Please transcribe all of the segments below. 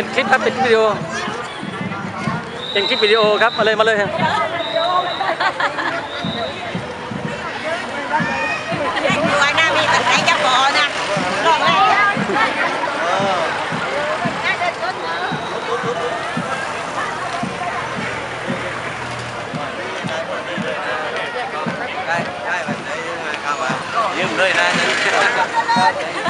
ลิปครับเป็นคลิปวิดีโอ เป็นคลิปวิดีโอครับมาเลยมาเลยอยู่ไว้หน้ามีปัจจัยจะพอนะลองเลยได้ได้แบบไหนครับอะยืมเลยนะคน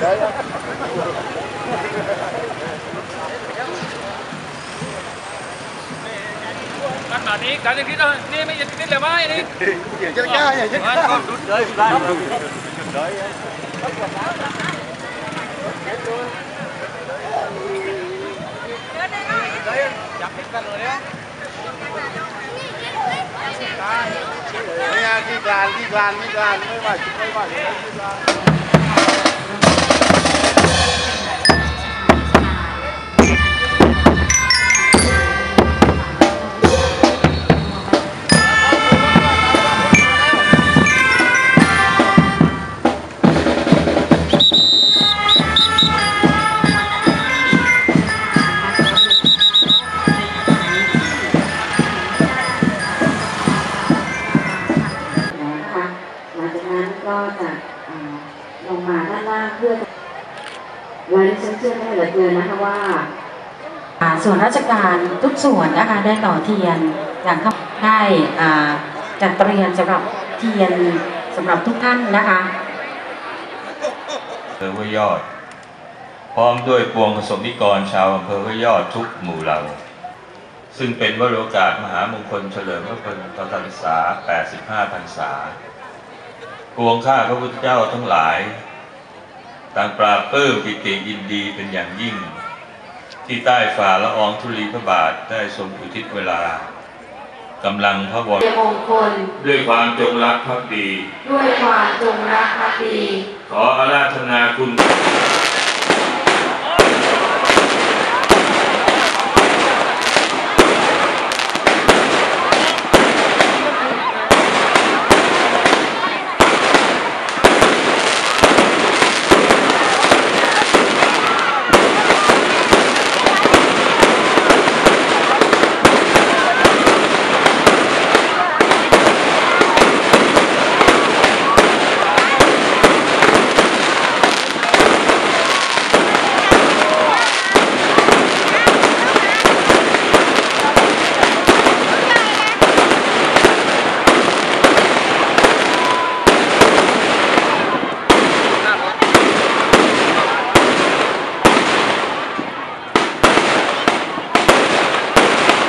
đấy Kan balik, dah ni kita ni macam kita lemah ni. Ya, jadi kaya ya. Kan duduk dah, dah duduk dah ya. Jadi kalau ya. Đi gan, đi gan, đi gan, mới vào, mới vào, mới vào. เชื่อได้เหลือเกินนะคะว่าอ่าส่วนราชการทุกส่วนนะคะได้ต่อเทียนอย่างเข้าได้อ่าจัดเตรียมสำหรับเทียนสำหรับทุกท่านนะคะอำเภอห้วยยอด พร้อมด้วยปวงประสบนิกรชาวอำเภอห้วยยอดทุกหมู่เหล่า ซึ่งเป็นวโรกาสมหามงคลเฉลิมพระชนมพรรษา 85 พรรษา ปวงข้าพระพุทธเจ้าทั้งหลาย ต่างปราบปลื้มปิติยินดีเป็นอย่างยิ่ง ที่ใต้ฝ่าละอองธุลีพระบาทได้ทรงอุทิศเวลากำลังพระวรเดชมงคล ด้วยความจงรักภักดี ด้วยความจงรักภักดี ขออาราธนาคุณ